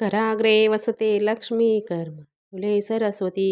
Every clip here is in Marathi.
कराग्रे वसते लक्ष्मी कर्म। फुले सरस्वती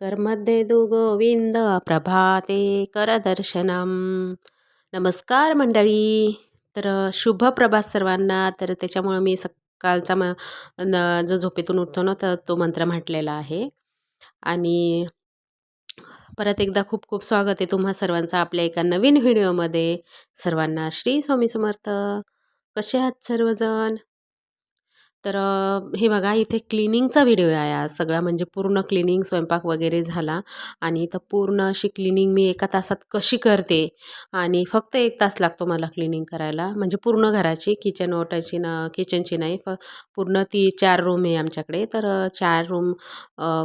करमध्ये दु गोविंद प्रभाते करदर्शनम। नमस्कार मंडळी तर शुभ प्रभात सर्वांना तर त्याच्यामुळं मी सकाळचा म जो झोपेतून उठतो ना तर तो मंत्र म्हटलेला आहे. आणि परत एकदा खूप खूप स्वागत आहे तुम्हा सर्वांचं आपल्या एका नवीन व्हिडिओमध्ये. सर्वांना श्री स्वामी समर्थ. कसे आहात सर्वजण? तर हे बघा इथे क्लिनिंगचा व्हिडिओ आहे आज सगळा म्हणजे पूर्ण क्लिनिंग स्वयंपाक वगैरे झाला आणि इथं पूर्ण अशी क्लिनिंग मी एका तासात कशी करते आणि फक्त एक तास लागतो मला क्लिनिंग करायला. म्हणजे पूर्ण घराची किचन ओटाची ना किचनची नाही फ पूर्ण ती चार रूम आहे आमच्याकडे. तर चार रूम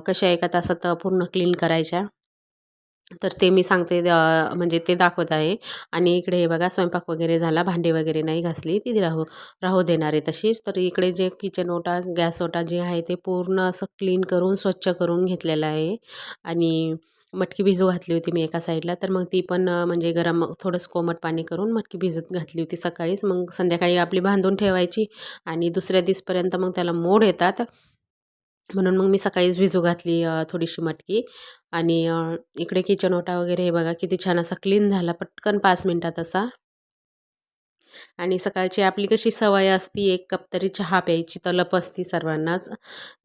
कशा एका तासात पूर्ण क्लीन करायच्या. तर ते मी सांगते म्हणजे ते दाखवत आहे. आणि इकडे हे बघा स्वयंपाक वगैरे झाला भांडी वगैरे नाही घासली ती राहू राहू देणार आहे तशीच तर इकडे जे किचन ओटा गॅस ओटा जे आहे ते पूर्ण असं क्लीन करून स्वच्छ करून घेतलेलं आहे. आणि मटकी भिजू घातली होती मी एका साईडला तर मग ती पण म्हणजे गरम थोडंसं कोमट पाणी करून मटकी भिजत घातली होती सकाळीच. मग संध्याकाळी आपली बांधून ठेवायची आणि दुसऱ्या दिसपर्यंत मग त्याला मोड येतात. म्हणून मग मी सकाळीच भिजू घातली थोडीशी मटकी आणि इकडे किचन ओटा वगैरे हे बघा किती छान असा क्लीन झाला पटकन पाच मिनटात असा. आणि सकाळची आपली कशी सवय असती एक कप तरी चहा प्यायची तलप असती सर्वांनाच.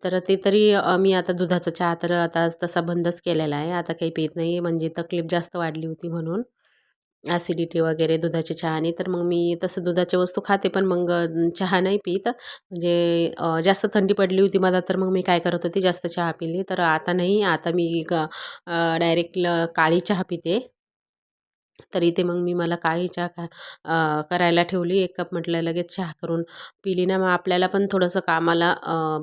तर ते तरी मी आता दुधाचा चहा तर आता तसा बंदच केलेला आहे आता काही पित नाही म्हणजे तकलीफ जास्त वाढली होती म्हणून. ॲसिडिटी वगैरे दुधाच्या चहाने तर मग मी तसं दुधाच्या वस्तू खाते पण मग चहा नाही पित. म्हणजे जास्त थंडी पडली होती मला तर मग मी काय करत होती जास्त चहा पिली. तर आता नाही आता मी डायरेक्ट काळी चहा पिते. तर इथे मग मी मला काळी चहा का करायला ठेवली. एक कप म्हटलं लगेच चहा करून पिली ना. मग आपल्याला पण थोडंसं कामाला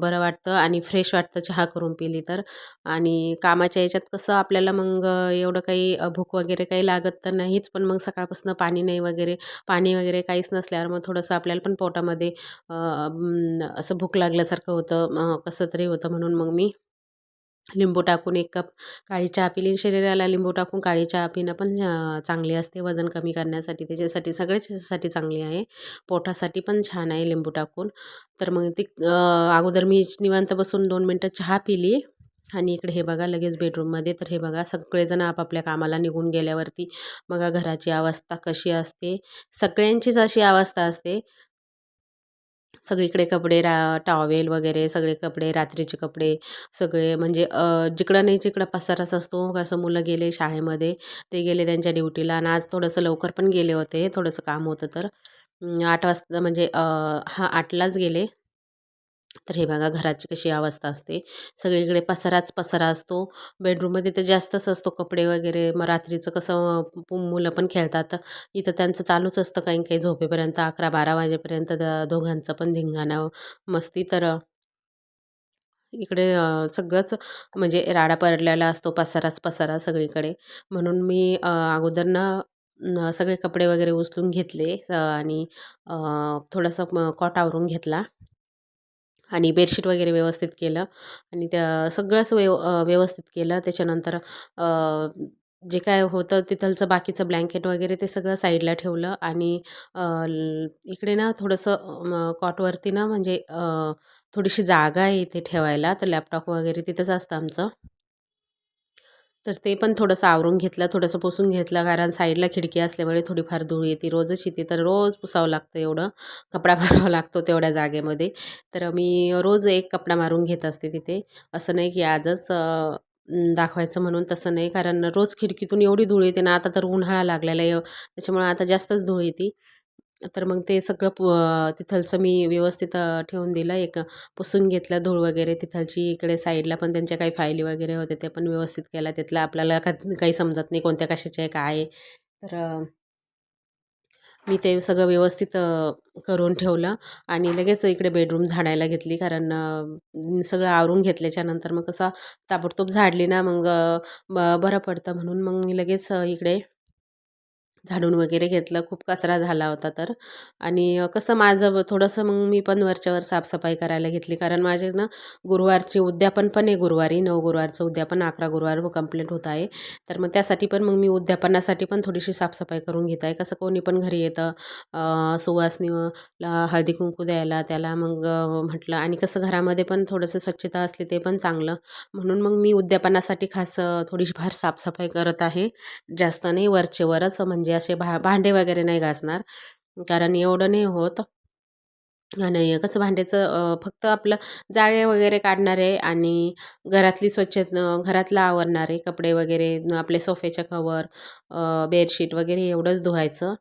बरं वाटतं आणि फ्रेश वाटतं चहा करून पिली तर. आणि कामाच्या याच्यात कसं आपल्याला मग एवढं काही भूक वगैरे काही लागत तर नाहीच. पण मग सकाळपासून पाणी नाही वगैरे पाणी वगैरे काहीच नसल्यावर मग थोडंसं आपल्याला पण पोटामध्ये असं भूक लागल्यासारखं होतं. कसं तरी होतं म्हणून मग मी लिंबू टाकून एक कप काळी चहा पिली शरीराला लिंबू टाकून काळी चहा पिणं पण चांगली असते. वजन कमी करण्यासाठी त्याच्यासाठी सगळ्याच्यासाठी चांगली आहे. पोटासाठी पण छान आहे लिंबू टाकून. तर मग ती अगोदर मी निवांत बसून दोन मिनटं चहा पिली आणि इकडे हे बघा लगेच बेडरूममध्ये. तर हे बघा सगळेजण आपापल्या कामाला निघून गेल्यावरती बघा घराची अवस्था कशी असते. सगळ्यांचीच अशी अवस्था असते. सगळीकडे कपडे रा टॉवेल वगैरे सगळे कपडे रात्रीचे कपडे सगळे म्हणजे जिकडं नाही जिकडं पसाराच असतो. असं मुलं गेले शाळेमध्ये ते गेले त्यांच्या ड्युटीला आणि आज थोडंसं लवकर पण गेले होते. थोडंसं काम होतं तर. आठ वाजता म्हणजे हां आठलाच गेले. तर हे बघा घराची कशी अवस्था असते. सगळीकडे पसाराच पसारा असतो. बेडरूममध्ये तर जास्तच असतो कपडे वगैरे. मग रात्रीचं कसं मुलं पण खेळतात. इथं त्यांचं चालूच असतं काही काही. झोपेपर्यंत अकरा बारा वाजेपर्यंत दोघांचं पण धिंगाणा मस्ती. तर इकडे सगळंच म्हणजे राडा पडलेला असतो पसाराच पसारा सगळीकडे. म्हणून मी अगोदर ना सगळे कपडे वगैरे उचलून घेतले. आणि थोडंसं कॉट आवरून घेतला. आणि बेडशीट वगैरे व्यवस्थित केलं आणि त्या सगळंच व्यव व्यवस्थित केलं. त्याच्यानंतर जे काय होतं तिथलचं बाकीचं ब्लँकेट वगैरे ते सगळं साईडला ठेवलं आणि इकडे ना थोडंसं कॉटवरती ना म्हणजे थोडीशी जागा आहे इथे ठेवायला. तर लॅपटॉप वगैरे तिथंच असतं आमचं. तर ते पण थोडंसं आवरून घेतलं थोडंसं पुसून घेतलं. कारण साईडला खिडकी असल्यामुळे थोडीफार धूळ येते. रोजच येते तर रोज पुसावं लागतं एवढं. कपडा मारावा लागतो तेवढ्या जागेमध्ये. तर मी रोज एक कपडा मारून घेत असते तिथे. असं नाही की आजच दाखवायचं म्हणून तसं नाही. कारण रोज खिडकीतून एवढी धूळ येते ना आता तर उन्हाळा लागलेला आहे. त्याच्यामुळे आता जास्तच धूळ येते. तर मग ते सगळं पु तिथलचं मी व्यवस्थित ठेवून दिलं. एक पुसून घेतलं धूळ वगैरे तिथलची. इकडे साईडला पण त्यांच्या काही फायली वगैरे होते ते पण व्यवस्थित केल्या तिथलं आपल्याला का काही समजत नाही कोणत्या कशाचे आहे काय. आहे तर मी ते सगळं व्यवस्थित करून ठेवलं. आणि लगेच इकडे बेडरूम झाडायला घेतली. कारण सगळं आवरून घेतल्याच्यानंतर मग कसं ताबडतोब झाडली ना मग बरं पडतं म्हणून. मग मी लगेच इकडे झाडून वगैरे घेतलं खूप कचरा झाला होता तर. आणि कसं माझं ब- थोडंसं मग मी पण वरच्यावर साफसफाई करायला घेतली. कारण माझे ना गुरुवारचे उद्यापन पण आहे गुरुवारी नऊ गुरुवारचं उद्यापन अकरा गुरुवार कंप्लीट होत आहे. तर मग त्यासाठी पण मग मी उद्यापनासाठी पण थोडीशी साफसफाई करून घेत आहे. कसं कोणी पण घरी येतं सुवासनी हळदी कुंकू द्यायला त्याला मग म्हटलं आणि कसं घरामध्ये पण थोडंसं स्वच्छता असली ते पण चांगलं. म्हणून मग मी उद्यापनासाठी खास थोडीशी फार साफसफाई करत आहे. जास्त नाही वरचेवरच म्हणजे म्हणजे असे भा भांडे वगैरे नाही घासणार. कारण एवढं नाही होत. आणि कसं भांड्याचं फक्त आपलं जाळे वगैरे काढणारे आणि घरातली स्वच्छ घरातलं आवरणारे कपडे वगैरे आपले सोफ्याच्या कवर बेडशीट वगैरे एवढंच धुवायचं.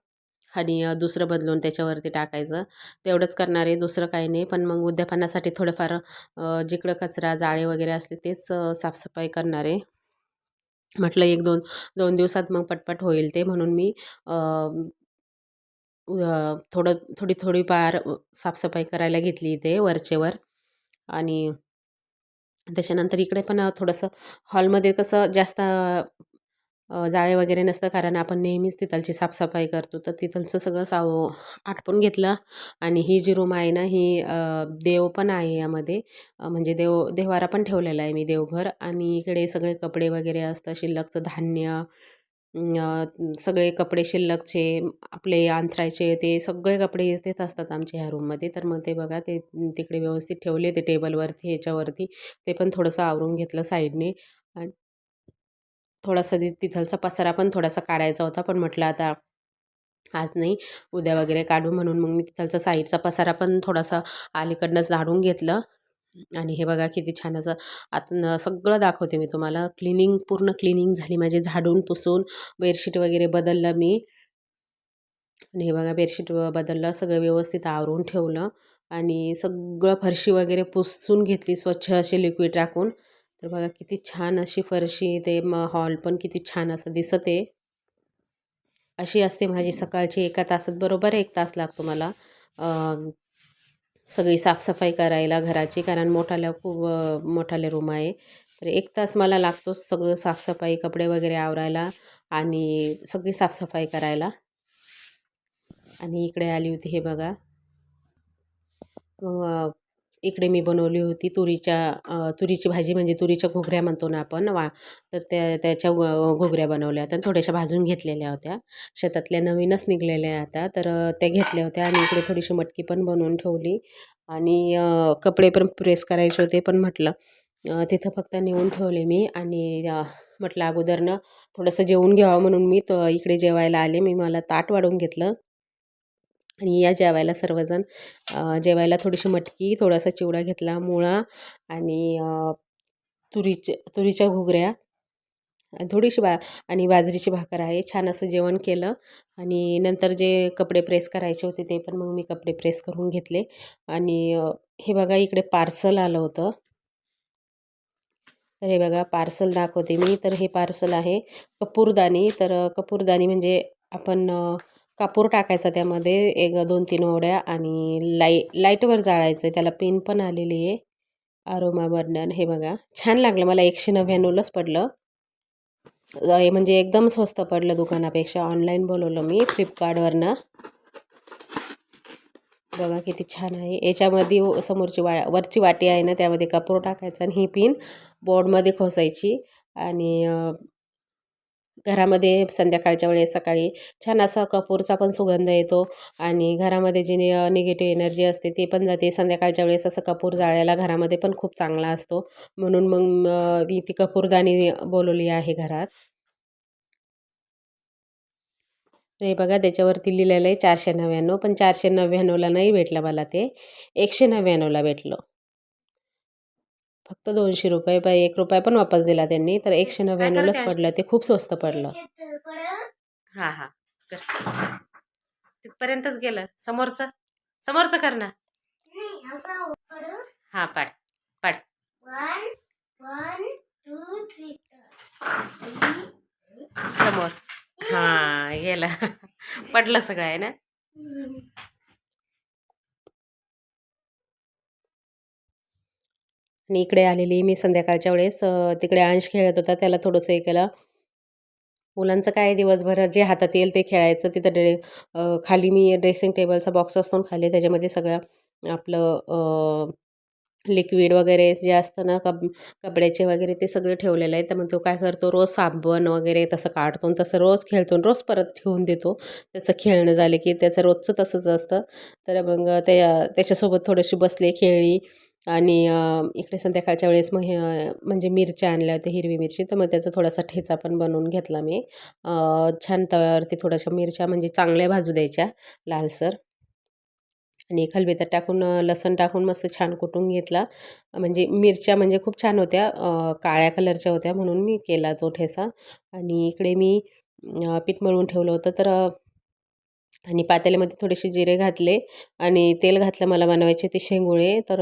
आणि दुसरं बदलून त्याच्यावरती टाकायचं. तेवढंच करणारे दुसरं काही नाही. पण मग उद्यापनासाठी थोडंफार जिकडं कचरा जाळे वगैरे असले तेच साफसफाई करणारे. म्हटलं एक दोन दोन दिवसात मग पटपट होईल ते म्हणून मी थोडं थोडी थोडीफार पार साफसफाई करायला घेतली इथे वरचेवर आणि त्याच्यानंतर इकडे पण थोडंसं हॉलमध्ये कसं जास्त जाळे वगैरे नसतं कारण आपण नेहमीच तिथलची साफसफाई करतो. तर तिथलचं सगळं साव आटपून घेतलं आणि ही जी रूम आहे ना ही देव पण आहे यामध्ये. म्हणजे देव देवारा पण ठेवलेला आहे मी देवघर. आणि इकडे सगळे कपडे वगैरे असतं शिल्लकचं धान्य सगळे कपडे शिल्लकचे आपले अंथरायचे ते सगळे कपडे इथेच असतात आमच्या ह्या रूममध्ये. तर मग ते बघा ते तिकडे व्यवस्थित ठेवले ते टेबलवरती ह्याच्यावरती. ते पण थोडंसं आवरून घेतलं साईडने. आणि थोडासा ति तिथलचा पसारा पण थोडासा काढायचा होता. पण म्हटलं आता आज नाही उद्या वगैरे काढू म्हणून मग मी तिथलचा साईडचा पसारा पण थोडासा अलीकडनंच झाडून घेतलं. आणि हे बघा किती छान असं आता सगळं दाखवते मी तुम्हाला. क्लिनिंग पूर्ण क्लिनिंग झाली माझी झाडून पुसून. बेडशीट वगैरे बदललं मी. आणि हे बघा बेडशीट बदललं सगळं व्यवस्थित आवरून ठेवलं. आणि सगळं फरशी वगैरे पुसून घेतली स्वच्छ अशी लिक्विड टाकून तर बघा किती छान अशी फरशी ते म हॉल पण किती छान असं दिसत. आहे अशी असते माझी सकाळची एका तासात बरोबर एक तास लागतो मला. सगळी साफसफाई करायला घराची कारण मोठाल्या खूप मोठाले रूम आहे. तर एक तास मला लागतो सगळं साफसफाई कपडे वगैरे आवरायला आणि सगळी साफसफाई करायला. आणि इकडे आली होती हे बघा. मग इकडे मी बनवली होती तुरीच्या तुरीची भाजी म्हणजे तुरीच्या घोगऱ्या म्हणतो ना आपण वा तर त्या त्याच्या घोगऱ्या बनवल्या होत्या थोड्याशा भाजून घेतलेल्या होत्या. शेतातल्या नवीनच निघलेल्या आता तर त्या घेतल्या होत्या आणि इकडे थोडीशी मटकी पण बनवून ठेवली आणि कपडे पण प्रेस करायचे होते पण म्हटलं तिथं फक्त नेऊन ठेवले मी आणि म्हटलं अगोदरनं थोडंसं जेवून घ्यावं म्हणून मी त इकडे जेवायला आले. मी मला ताट वाढून घेतलं. आणि या जेवायला सर्वजण जेवायला थोडीशी मटकी थोडासा चिवडा घेतला मुळा आणि तुरीच्या तुरीच्या घुगऱ्या. आणि थोडीशी बा आणि बाजरीची भाकर आहे. छान असं जेवण केलं आणि नंतर जे कपडे प्रेस करायचे होते ते पण मग मी कपडे प्रेस करून घेतले. आणि हे बघा इकडे पार्सल आलं होतं. तर हे बघा पार्सल दाखवते मी. तर हे पार्सल आहे कपूरदानी. तर कपूरदाणी कपूरदानी म्हणजे आपण कापूर टाकायचा त्यामध्ये एक दोन तीन ओड्या आणि लाई लाईटवर जाळायचं. आहे त्याला पिन पण आलेली आहे. अरोमा बर्नर हे बघा. छान लागलं. मला एकशे नव्याण्णवलाच पडलं. हे म्हणजे एकदम स्वस्त पडलं दुकानापेक्षा. ऑनलाईन बोलवलं मी फ्लिपकार्टवरनं. बघा किती छान आहे. याच्यामध्ये समोरची वा वरची वाटी आहे ना त्यामध्ये कापूर टाकायचा आणि ही पिन बोर्डमध्ये खोसायची. आणि घरामध्ये संध्याकाळच्या वेळेस सकाळी छान असा कपूरचा पण सुगंध येतो आणि घरामध्ये जी निगेटिव्ह एनर्जी असते ते पण जाते. संध्याकाळच्या वेळेस असं कपूर जाळायला घरामध्ये पण खूप चांगला असतो. म्हणून मग मी ती कपूरदानी बोलवली आहे घरात. रे हे बघा त्याच्यावरती लिहिलेलं आहे चारशे नव्याण्णव पण चारशे नव्याण्णवला नाही भेटलं मला ते. एकशे नव्याण्णवला भेटलं. फक्त दोनशे रुपये पण एक रुपया पण वापस दिला त्यांनी. तर एकशे नव्याण्णवलाच पडलं. ते खूप स्वस्त पडलं. हां हां. कर. तिथपर्यंतच गेलं. समोरचं? समोरचं कर ना. हां पाड पाड समोर. हां गेलं. पडलं सगळं आहे ना? आणि इकडे आलेली मी संध्याकाळच्या वेळेस तिकडे अंश खेळत होता त्याला थोडंसं हे केलं. मुलांचं काय दिवसभर जे हातात येईल ते खेळायचं. तिथं ड्रे खाली मी ड्रेसिंग टेबलचा बॉक्स असतो खाली त्याच्यामध्ये सगळं आपलं लिक्विड वगैरे जे असतं ना कप कपड्याचे वगैरे ते सगळं ठेवलेलं आहे. तर मग तो काय करतो रोज साबण वगैरे तसं काढतो तसं रोज खेळतो रोज परत ठेवून देतो. त्याचं खेळणं झालं की त्याचं रोजचं तसंच असतं. तर मग त्या त्याच्यासोबत थोडीशी बसले खेळली आणि इकडे संध्याकाळच्या वेळेस मग हे म्हणजे मिरच्या आणल्या होत्या हिरवी मिरची. तर मग त्याचा थोडासा ठेचा पण बनवून घेतला मी. छान तव्यावरती थोड्याशा मिरच्या म्हणजे चांगल्या भाजू द्यायच्या लालसर. आणि खलबत्त्यात टाकून लसण लसूण टाकून मस्त छान कुटून घेतला. म्हणजे मिरच्या म्हणजे खूप छान होत्या काळ्या कलरच्या होत्या म्हणून मी केला तो ठेसा आणि इकडे मी पीठ मळून ठेवलं होतं तर आणि पातेल्यामध्ये थोडेसे जिरे घातले आणि तेल घातलं मला बनवायचे ते शेंगुळे. तर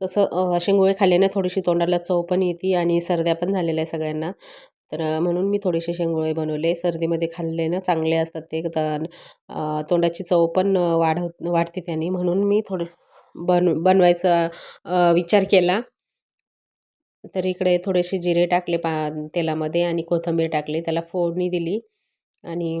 कसं शेंगोळे शेंगुळे खाल्ल्याने थोडीशी तोंडाला चव पण येते आणि सर्द्या पण झालेल्या आहे सगळ्यांना. तर म्हणून मी थोडेसे शेंगोळे बनवले. सर्दीमध्ये खाल्ले ना चांगले असतात ते. तोंडाची चव पण वाढव वाढते त्याने. म्हणून मी थोडे बन बनवायचा विचार केला. तर इकडे थोडेसे जिरे टाकले पा तेलामध्ये आणि कोथिंबीर टाकली. त्याला फोडणी दिली आणि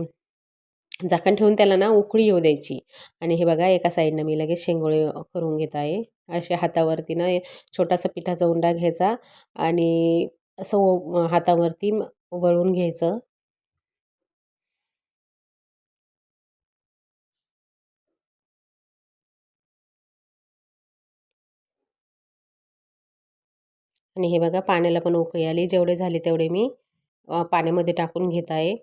झाकण ठेवून त्याला ना उकळी येऊ द्यायची. आणि हे बघा एका साईडनं मी लगेच शेंगोळे करून घेत आहे. असे हातावरती ना छोटासा पिठाचा उंडा घ्यायचा आणि असं ओ- हातावरती वळून घ्यायचं. आणि हे बघा पाण्याला पण उकळी आली. जेवढे झाले तेवढे मी पाण्यामध्ये टाकून घेत आहे.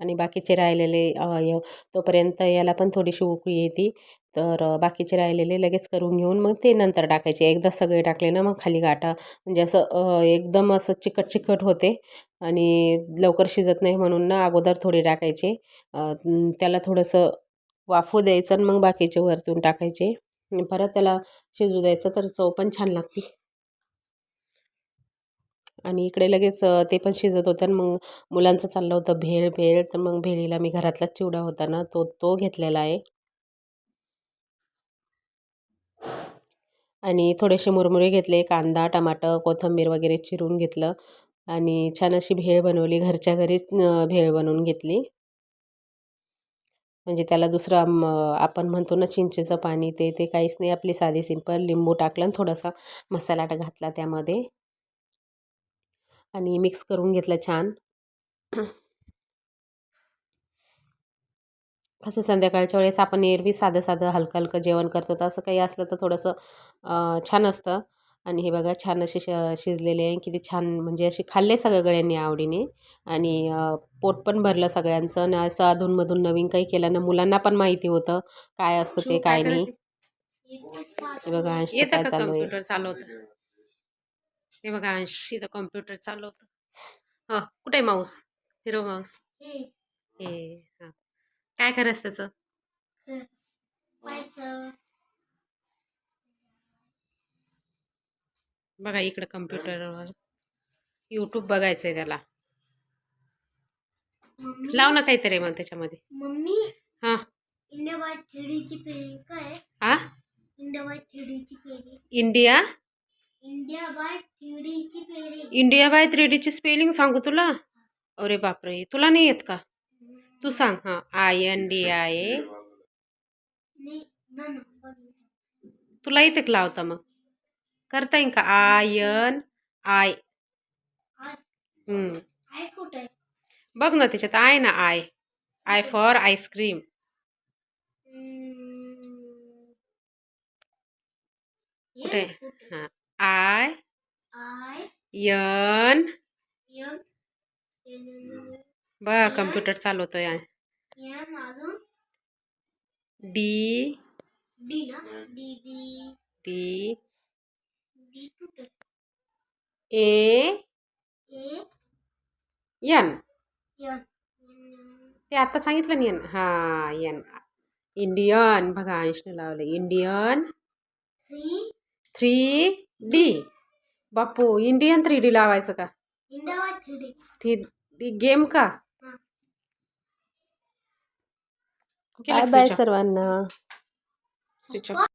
आणि बाकीचे राहिलेले य तोपर्यंत याला पण थोडीशी उकळी येते. तर बाकीचे राहिलेले लगेच करून घेऊन मग ते नंतर टाकायचे. एकदा सगळे टाकले ना मग खाली गाठा. म्हणजे असं एकदम असं चिकट चिकट होते आणि लवकर शिजत नाही म्हणून ना अगोदर थोडे टाकायचे. त्याला थोडंसं वाफू द्यायचं आणि मग बाकीचे वरतून टाकायचे. परत त्याला शिजू द्यायचं तर चव पण छान लागते. आणि इकडे लगेच ते पण शिजत होतं आणि मग मुलांचं चाललं होतं भेळ भेळ तर मग भेळीला मी घरातलाच चिवडा होता ना तो तो घेतलेला आहे. आणि थोडेसे मुरमुरे घेतले कांदा टमाटर कोथिंबीर वगैरे चिरून घेतलं. आणि छान अशी भेळ बनवली घरच्या घरीच भेळ बनवून घेतली. म्हणजे त्याला दुसरं आम- आपण म्हणतो ना चिंचेचं पाणी ते ते काहीच नाही. आपली साधी सिंपल लिंबू टाकलं आणि थोडासा मसाला घातला त्यामध्ये. आणि मिक्स करून घेतलं छान. कसं संध्याकाळच्या वेळेस आपण एरवी साधं साधं हलकं हलकं जेवण करतो तर असं काही असलं तर थोडंसं छान असतं. आणि हे बघा छान असे श शिजलेले आहे. किती छान म्हणजे असे खाल्ले सगळ्यांनी आवडीने. आणि पोट पण भरलं सगळ्यांचं. आणि असं अधूनमधून नवीन काही केलं ना मुलांना पण माहिती होतं काय असतं ते काय नाही. हे बघा काय चालू आहे. हे बघा अंशी तर कम्प्युटर चालवतं ह कुठे माऊस हिरो माऊस हे. हा काय करायचं त्याचं? बघा इकडं कम्प्युटरवर युट्यूब बघायचंय त्याला. लाव ना काहीतरी मग त्याच्यामध्ये. मम्मी? हा. इंडिया थ्रीडीची काय? हा इंडिया थ्रीडीची इंडिया? इंडिया बाय थ्रीडीची पेरी इंडिया बाय थ्री डीची स्पेलिंग सांगू तुला? अरे बापरे तुला नाही येत का? तू सांग हा. I N D I A नाही ना ना बघ. तुला येते का लावता मग. करता येईल का? आय एन आय आय हम्म. आय कुठे? बघ ना त्याच्यात आहे ना आय आय फॉर आईस्क्रीम कुठे? हा. I I N N N बघ कम्प्युटर चालवतोय एन अजून डी डी ना डी डी डी डी कुठे आहे? A A N N N ते आता सांगितलं नाही एन हा एन इंडियन बघा अंशने लावलं Indian three three D. Bapu Indian three D लावायचं का? Three D. गेम का? Bye bye? सर्वांना. Switch off.